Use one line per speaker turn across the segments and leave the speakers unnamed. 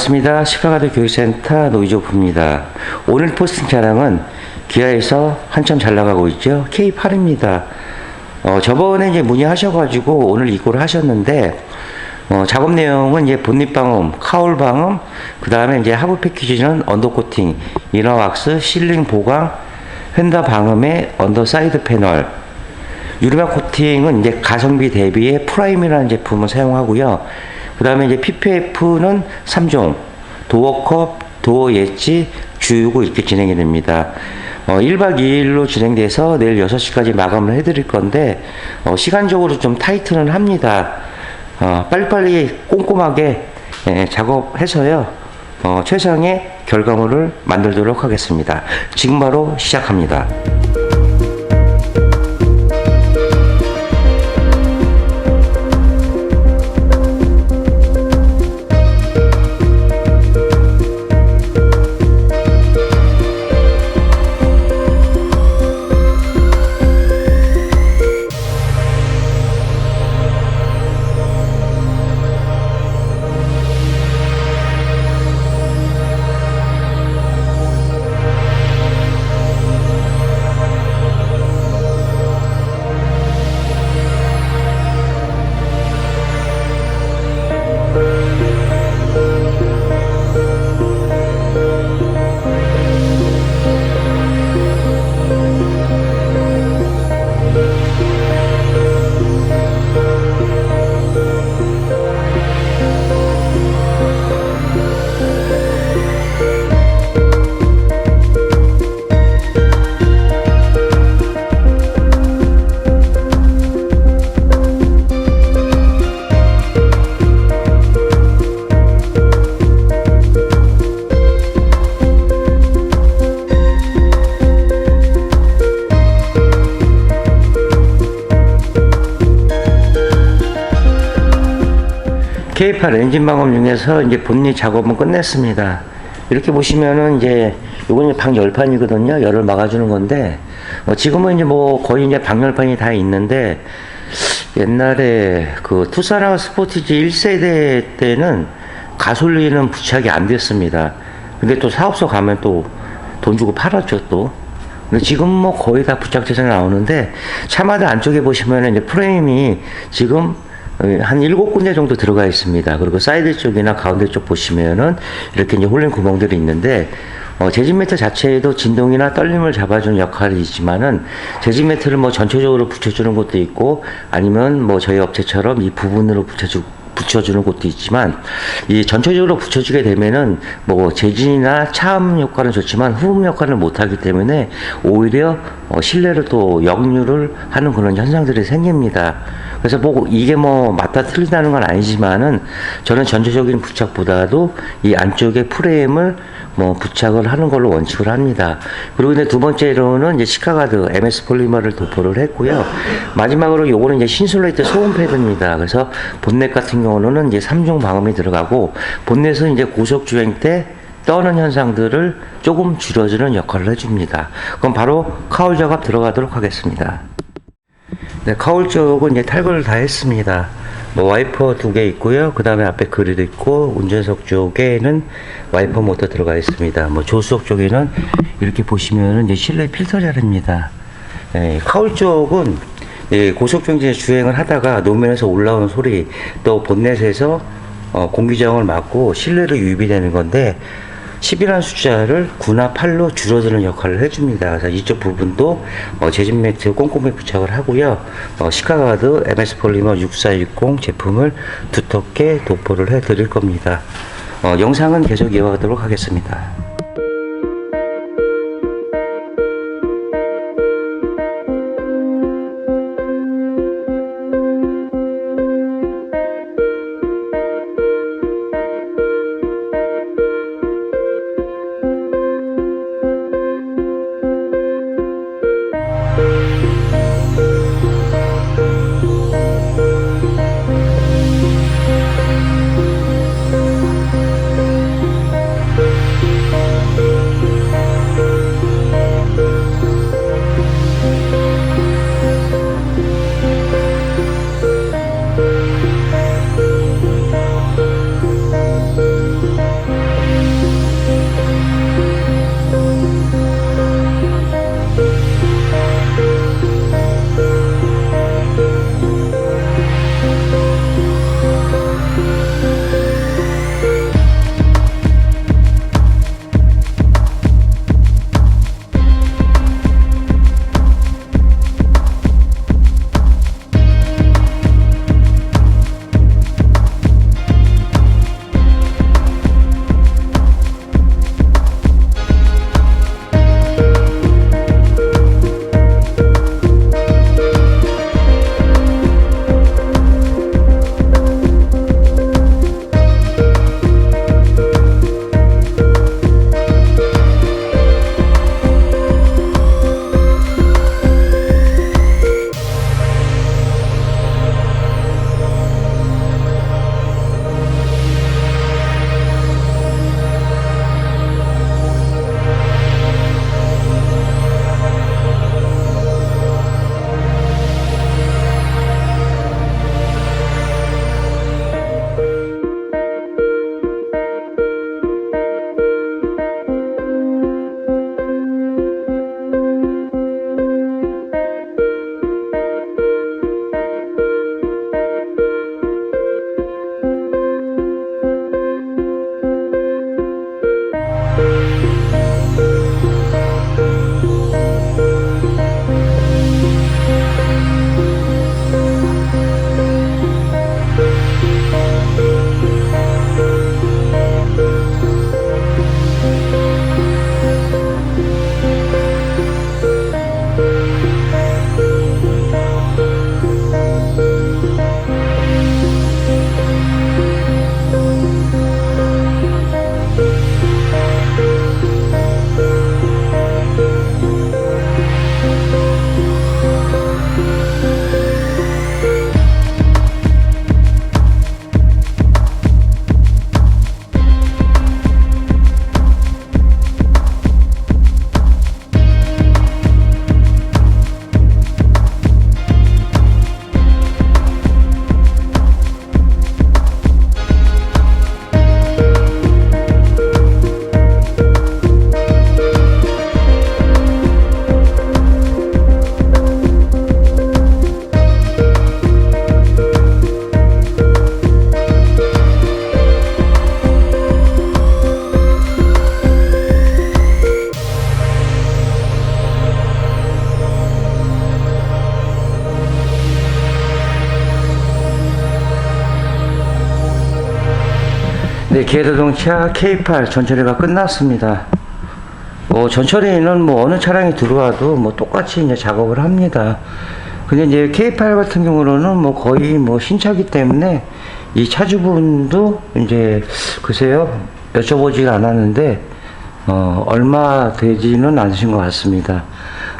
네, 반갑습니다. 시카고도 교육센터 노이조프입니다. 오늘 포스팅 차량은 기아에서 한참 잘 나가고 있죠. K8입니다. 어, 저번에 이제 문의하셔가지고 오늘 입고를 하셨는데, 어, 작업 내용은 이제 본닛 방음, 카울 방음, 그 다음에 이제 하부 패키지는 언더 코팅, 이너 왁스, 실링 보강, 휀더 방음의 언더 사이드 패널, 유리막 코팅은 이제 가성비 대비의 프라임이라는 제품을 사용하고요. 그 다음에 이제 PPF는 3종, 도어컵, 도어 예치, 주유구 이렇게 진행이 됩니다. 어, 1박 2일로 진행돼서 내일 6시까지 마감을 해드릴 건데, 어, 시간적으로 좀 타이트는 합니다. 어, 빨리빨리 꼼꼼하게 예, 작업해서요, 어, 최상의 결과물을 만들도록 하겠습니다. 지금 바로 시작합니다. K8 엔진 방음 중에서 이제 본닛 작업은 끝냈습니다. 이렇게 보시면은 이제 요건 이제 방열판이거든요. 열을 막아주는 건데 어, 지금은 이제 뭐 거의 이제 방열판이 다 있는데 옛날에 그 투사나 스포티지 1세대 때는 가솔린은 부착이 안 됐습니다. 근데 또 사업소 가면 또 돈 주고 팔았죠 또. 근데 지금 뭐 거의 다 부착돼서 나오는데 차마다 안쪽에 보시면은 이제 프레임이 지금 한 일곱 군데 정도 들어가 있습니다. 그리고 사이드 쪽이나 가운데 쪽 보시면은 이렇게 이제 홀린 구멍들이 있는데 어, 재진 매트 자체에도 진동이나 떨림을 잡아주는 역할이 있지만은 재진 매트를 뭐 전체적으로 붙여주는 것도 있고 아니면 뭐 저희 업체처럼 이 부분으로 붙여주 붙여주는 곳도 있지만 이 전체적으로 붙여주게 되면은 뭐 재진이나 차음 효과는 좋지만 흡음 역할을 못하기 때문에 오히려 어, 실내를 또 역류를 하는 그런 현상들이 생깁니다. 그래서 뭐 이게 뭐 맞다 틀리다는 건 아니지만은 저는 전체적인 부착보다도 이 안쪽에 프레임을 뭐 부착을 하는 걸로 원칙을 합니다. 그리고 이제 두 번째로는 이제 시카가드 MS 폴리머를 도포를 했고요. 마지막으로 요거는 이제 신솔레이트 소음 패드입니다. 그래서 본넷 같은 경우는 이제 3종 방음이 들어가고 본넷은 이제 고속 주행 때 떠는 현상들을 조금 줄여주는 역할을 해줍니다. 그럼 바로 카울 작업 들어가도록 하겠습니다. 네, 카울 쪽은 이제 탈거를 다 했습니다. 뭐 와이퍼 두 개 있고요. 그 다음에 앞에 그릴 있고 운전석 쪽에는 와이퍼 모터 들어가 있습니다. 뭐 조수석 쪽에는 이렇게 보시면은 이제 실내 필터 자리입니다. 네, 카울 쪽은 예, 고속경제 주행을 하다가 노면에서 올라오는 소리 또 본넷에서 어, 공기저항을 막고 실내로 유입이 되는 건데 10이라는 숫자를 9나 8로 줄어드는 역할을 해줍니다. 그래서 이쪽 부분도 어, 재진 매트 꼼꼼히 부착을 하고요. 어, 시카가드 MS 폴리머 6460 제품을 두텁게 도포를 해드릴 겁니다. 어, 영상은 계속 이어가도록 하겠습니다. 네, 기아자동차 K8 전처리가 끝났습니다. 뭐 전처리는 뭐 어느 차량이 들어와도 뭐 똑같이 이제 작업을 합니다. 근데 이제 K8 같은 경우는 뭐 거의 뭐 신차기 때문에 이 차주분도 이제 글쎄요 여쭤보지 않았는데 어 얼마 되지는 않으신 것 같습니다.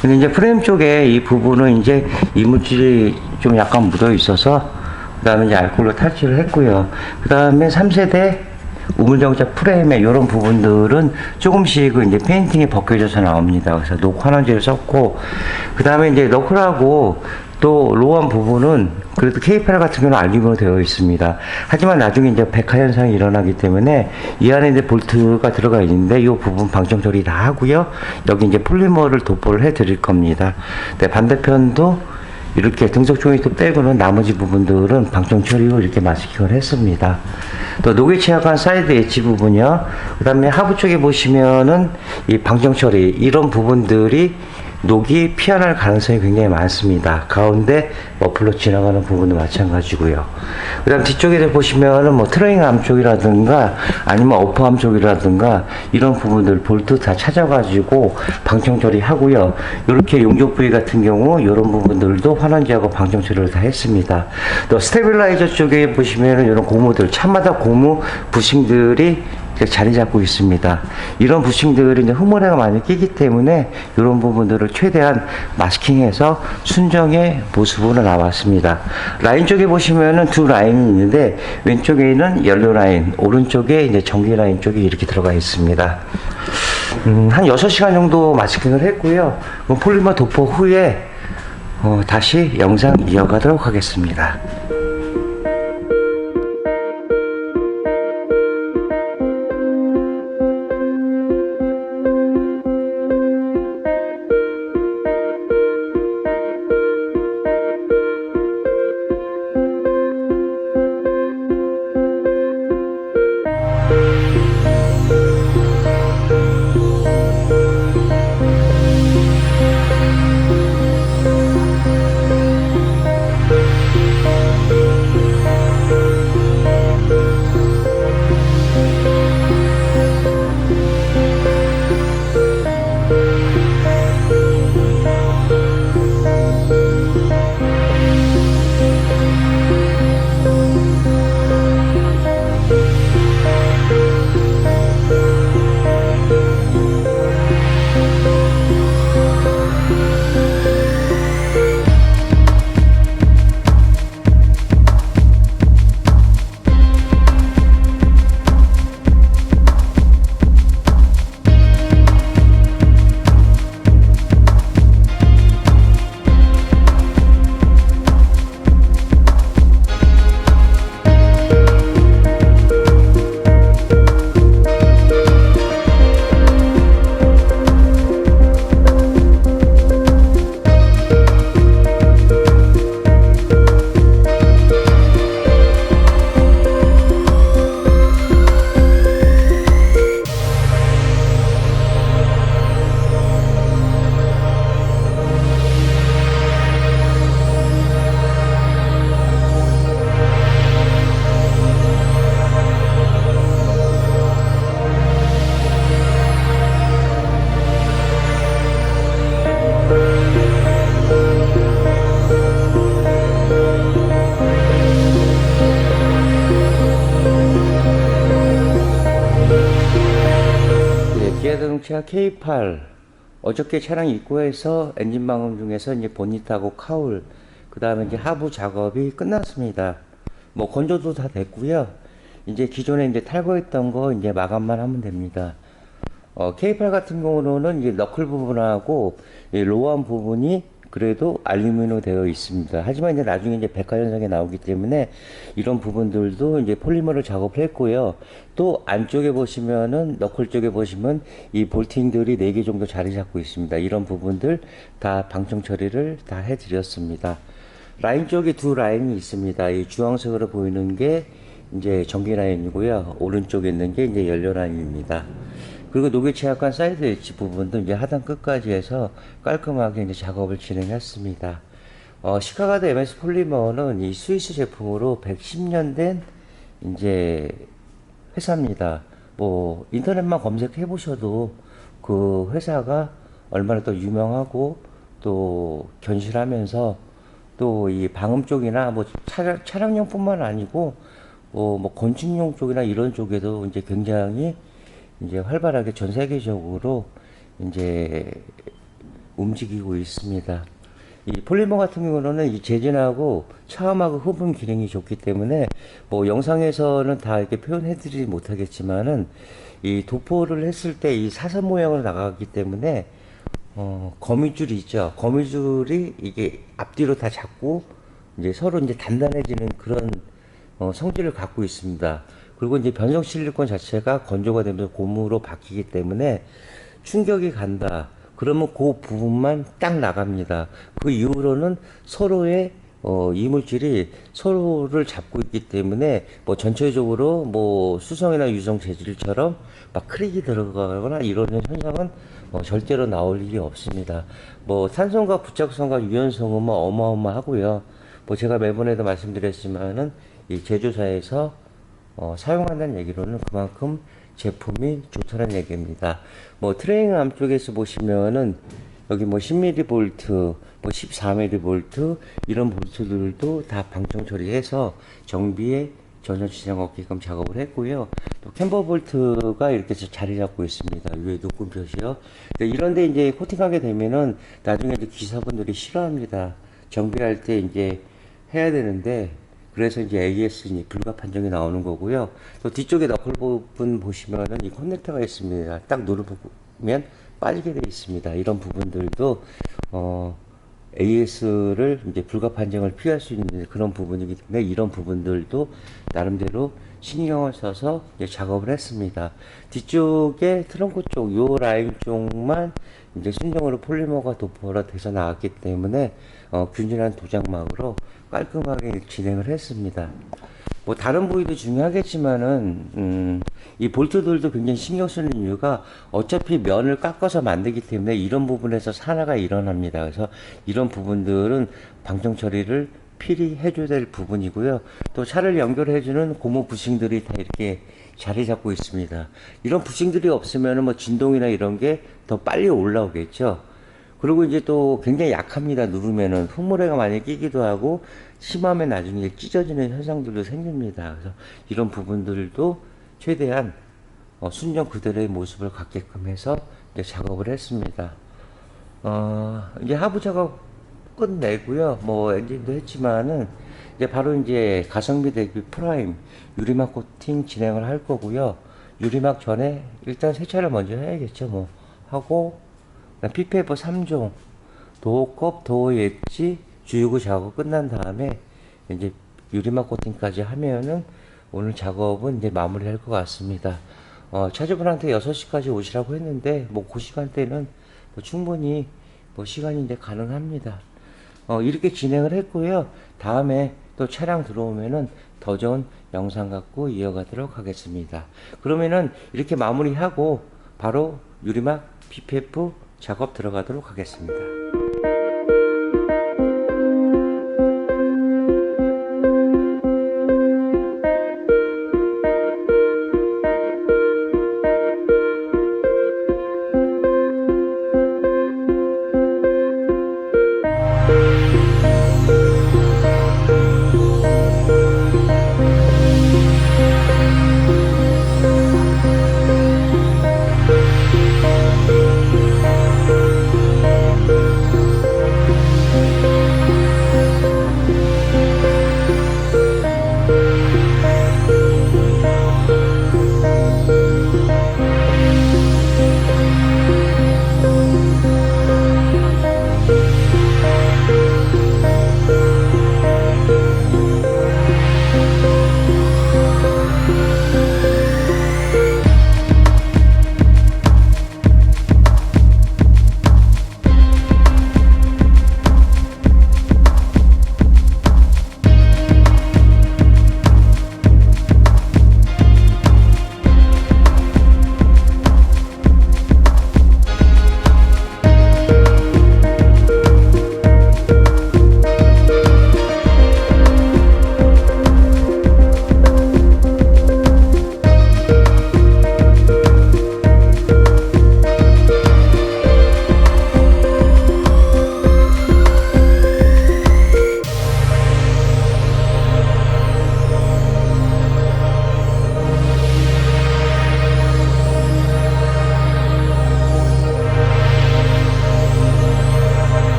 근데 이제 프레임 쪽에 이 부분은 이제 이물질이 좀 약간 묻어 있어서 그 다음에 이제 알코올로 탈취를 했고요. 그 다음에 3세대 우물정자 프레임의 이런 부분들은 조금씩 그 이제 페인팅이 벗겨져서 나옵니다. 그래서 녹 환원제를 썼고, 그 다음에 이제 너클하고 또 로한 부분은 그래도 K8 같은 경우는 알루미늄으로 되어 있습니다. 하지만 나중에 이제 백화 현상이 일어나기 때문에 이 안에 이제 볼트가 들어가 있는데 이 부분 방정 처리 다 하고요. 여기 이제 폴리머를 도포를 해 드릴 겁니다. 네, 반대편도 이렇게 등속 조인트 빼고는 나머지 부분들은 방청 처리로 이렇게 마스킹을 했습니다. 또 녹에 취약한 사이드 엣지 부분이요. 그 다음에 하부 쪽에 보시면은 이 방청 처리 이런 부분들이 녹이 피어날 가능성이 굉장히 많습니다. 가운데 머플러 지나가는 부분도 마찬가지고요. 그 다음 뒤쪽에 보시면은 뭐 트레잉 암 쪽이라든가 아니면 어퍼암 쪽이라든가 이런 부분들 볼트 다 찾아가지고 방청 처리하고요. 이렇게 용접 부위 같은 경우 이런 부분들도 환원제하고 방청 처리를 다 했습니다. 또 스테빌라이저 쪽에 보시면은 이런 고무들 차마다 고무 부싱들이 자리 잡고 있습니다. 이런 부싱들이 이제 흠모래가 많이 끼기 때문에 이런 부분들을 최대한 마스킹해서 순정의 모습으로 나왔습니다. 라인 쪽에 보시면은 두 라인이 있는데 왼쪽에는 옐로 라인, 오른쪽에 이제 전기 라인 쪽이 이렇게 들어가 있습니다. 음, 한 6시간 정도 마스킹을 했고요. 뭐 폴리머 도포 후에 어, 다시 영상 이어가도록 하겠습니다. 기아자동차 K8 어저께 차량 입고해서 엔진 방음 중에서 이제 보닛하고 카울 그 다음에 이제 하부 작업이 끝났습니다. 뭐 건조도 다 됐고요. 이제 기존에 이제 탈거했던 거 이제 마감만 하면 됩니다. 어, K8 같은 경우는 이제 너클 부분하고 이 로어한 부분이 그래도 알루미늄으로 되어 있습니다. 하지만 이제 나중에 이제 백화 현상이 나오기 때문에 이런 부분들도 이제 폴리머를 작업을 했고요. 또 안쪽에 보시면은 너클 쪽에 보시면 이 볼팅들이 4개 정도 자리 잡고 있습니다. 이런 부분들 다 방청 처리를 다 해드렸습니다. 라인 쪽에 두 라인이 있습니다. 이 주황색으로 보이는 게 이제 전기 라인이고요. 오른쪽에 있는 게 이제 연료 라인입니다. 그리고 녹에 취약한 사이드 엣지 부분도 이제 하단 끝까지 해서 깔끔하게 이제 작업을 진행했습니다. 어, 시카가드 MS 폴리머는 이 스위스 제품으로 110년 된 이제 회사입니다. 뭐 인터넷만 검색해 보셔도 그 회사가 얼마나 또 유명하고 또 견실하면서 또 이 방음 쪽이나 뭐 차량, 차량용뿐만 아니고 뭐, 뭐 건축용 쪽이나 이런 쪽에도 이제 굉장히 이제 활발하게 전 세계적으로 이제 움직이고 있습니다. 이 폴리머 같은 경우는 이 재진하고 차음하고 흡음 기능이 좋기 때문에 뭐 영상에서는 다 이렇게 표현해드리지 못하겠지만은 이 도포를 했을 때 이 사선 모양으로 나가기 때문에 어, 거미줄이 있죠. 거미줄이 이게 앞뒤로 다 잡고 이제 서로 이제 단단해지는 그런 어, 성질을 갖고 있습니다. 그리고 이제 변성 실리콘 자체가 건조가 되면서 고무로 바뀌기 때문에 충격이 간다. 그러면 그 부분만 딱 나갑니다. 그 이후로는 서로의 어, 이물질이 서로를 잡고 있기 때문에 뭐 전체적으로 뭐 수성이나 유성 재질처럼 막 크랙이 들어가거나 이런 현상은 어, 절대로 나올 일이 없습니다. 뭐 산성과 부착성과 유연성은 뭐 어마어마하고요. 뭐 제가 매번에도 말씀드렸지만은 이 제조사에서 어, 사용한다는 얘기로는 그만큼 제품이 좋다는 얘기입니다. 뭐 트레이닝 암 쪽에서 보시면은 여기 뭐 10mm 볼트, 뭐 14mm 볼트 이런 볼트들도 다 방청 처리해서 정비에 전혀 지장 없게끔 작업을 했고요. 또 캠버 볼트가 이렇게 자리 잡고 있습니다. 위에 높은 표시요. 이런데 이제 코팅하게 되면은 나중에 기사분들이 싫어합니다. 정비할 때 이제 해야 되는데 그래서 이제 AS 이 불가 판정이 나오는 거고요. 또 뒤쪽에 너클 부분 보시면은 이 커넥터가 있습니다. 딱 누르면 빠지게 되어 있습니다. 이런 부분들도 어 AS를 이제 불가 판정을 피할 수 있는 그런 부분이기 때문에 이런 부분들도 나름대로 신경을 써서 이제 작업을 했습니다. 뒤쪽에 트렁크 쪽, 요 라인 쪽만 이제 순정으로 폴리머가 도포가 돼서 나왔기 때문에 어, 균일한 도장막으로 깔끔하게 진행을 했습니다. 뭐 다른 부위도 중요하겠지만은 음, 이 볼트들도 굉장히 신경 쓰는 이유가 어차피 면을 깎아서 만들기 때문에 이런 부분에서 산화가 일어납니다. 그래서 이런 부분들은 방정 처리를 필히 해줘야 될 부분이고요. 또 차를 연결해주는 고무 부싱들이 다 이렇게 자리 잡고 있습니다. 이런 부싱들이 없으면 뭐 진동이나 이런 게 더 빨리 올라오겠죠. 그리고 이제 또 굉장히 약합니다. 누르면은 흙모래가 많이 끼기도 하고 심하면 나중에 찢어지는 현상들도 생깁니다. 그래서 이런 부분들도 최대한 어, 순정 그대로의 모습을 갖게끔 해서 작업을 했습니다. 어, 이제 하부 작업 끝내고요. 뭐 엔진도 했지만은 이제 바로 이제 가성비 대비 프라임 유리막 코팅 진행을 할 거고요. 유리막 전에 일단 세차를 먼저 해야겠죠. 뭐 하고 PPF 3종 도어컵, 도어 엣지, 주유구 작업 끝난 다음에 이제 유리막 코팅까지 하면은 오늘 작업은 이제 마무리할 것 같습니다. 어, 차주분한테 6시까지 오시라고 했는데 뭐 그 시간대는 뭐 충분히 뭐 시간이 이제 가능합니다. 어, 이렇게 진행을 했고요. 다음에 또 차량 들어오면은 더 좋은 영상 갖고 이어가도록 하겠습니다. 그러면은 이렇게 마무리하고 바로 유리막 PPF 작업 들어가도록 하겠습니다.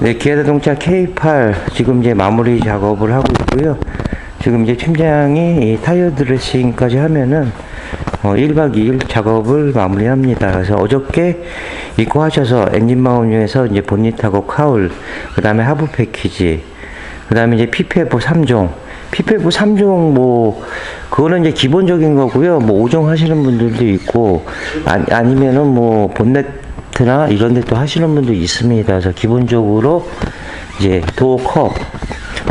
네, 기아자동차 K8 지금 이제 마무리 작업을 하고 있고요. 지금 이제 팀장이 이 타이어 드레싱까지 하면은 어, 1박 2일 작업을 마무리합니다. 그래서 어저께 입고 하셔서 엔진 마운드에서 이제 본닛하고 카울, 그 다음에 하부 패키지, 그 다음에 이제 PPF 3종. PPF 3종 뭐, 그거는 이제 기본적인 거고요. 뭐 5종 하시는 분들도 있고, 아, 아니면은 뭐 본 네트나 이런 데 또 하시는 분도 있습니다. 그래서 기본적으로 이제 도어 컵,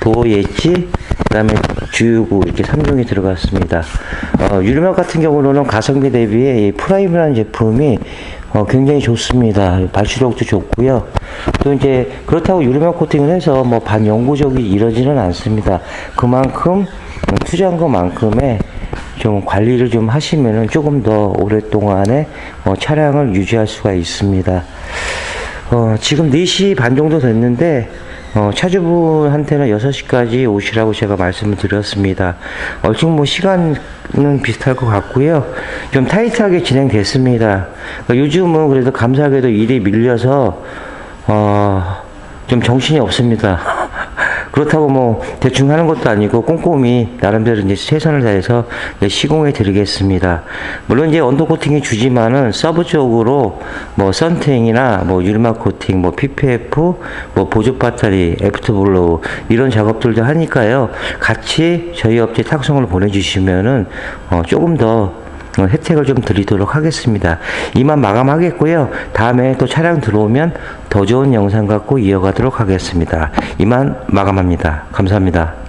도어 예지, 그 다음에 주유구 이렇게 3종이 들어갔습니다. 어, 유리막 같은 경우는 가성비 대비에 이 프라임이라는 제품이 어, 굉장히 좋습니다. 발수력도 좋고요. 또 이제 그렇다고 유리막 코팅을 해서 뭐 반영구적이 이러지는 않습니다. 그만큼 투자한 것만큼의 좀 관리를 좀 하시면은 조금 더 오랫동안에 어, 차량을 유지할 수가 있습니다. 어, 지금 4시 반 정도 됐는데, 어, 차주분한테는 6시까지 오시라고 제가 말씀을 드렸습니다. 얼추 뭐 시간은 비슷할 것 같고요. 좀 타이트하게 진행됐습니다. 그러니까 요즘은 그래도 감사하게도 일이 밀려서, 어, 좀 정신이 없습니다. 그렇다고 뭐 대충 하는 것도 아니고 꼼꼼히 나름대로 이제 최선을 다해서 이제 시공해 드리겠습니다. 물론 이제 언더 코팅이 주지만은 서브 쪽으로 뭐 선탱이나 뭐 유리막 코팅, 뭐 PPF, 뭐 보조 배터리, 애프터 블로우 이런 작업들도 하니까요. 같이 저희 업체 탁송을 보내주시면은 어 조금 더 어, 혜택을 좀 드리도록 하겠습니다. 이만 마감하겠고요. 다음에 또 차량 들어오면 더 좋은 영상 갖고 이어가도록 하겠습니다. 이만 마감합니다. 감사합니다.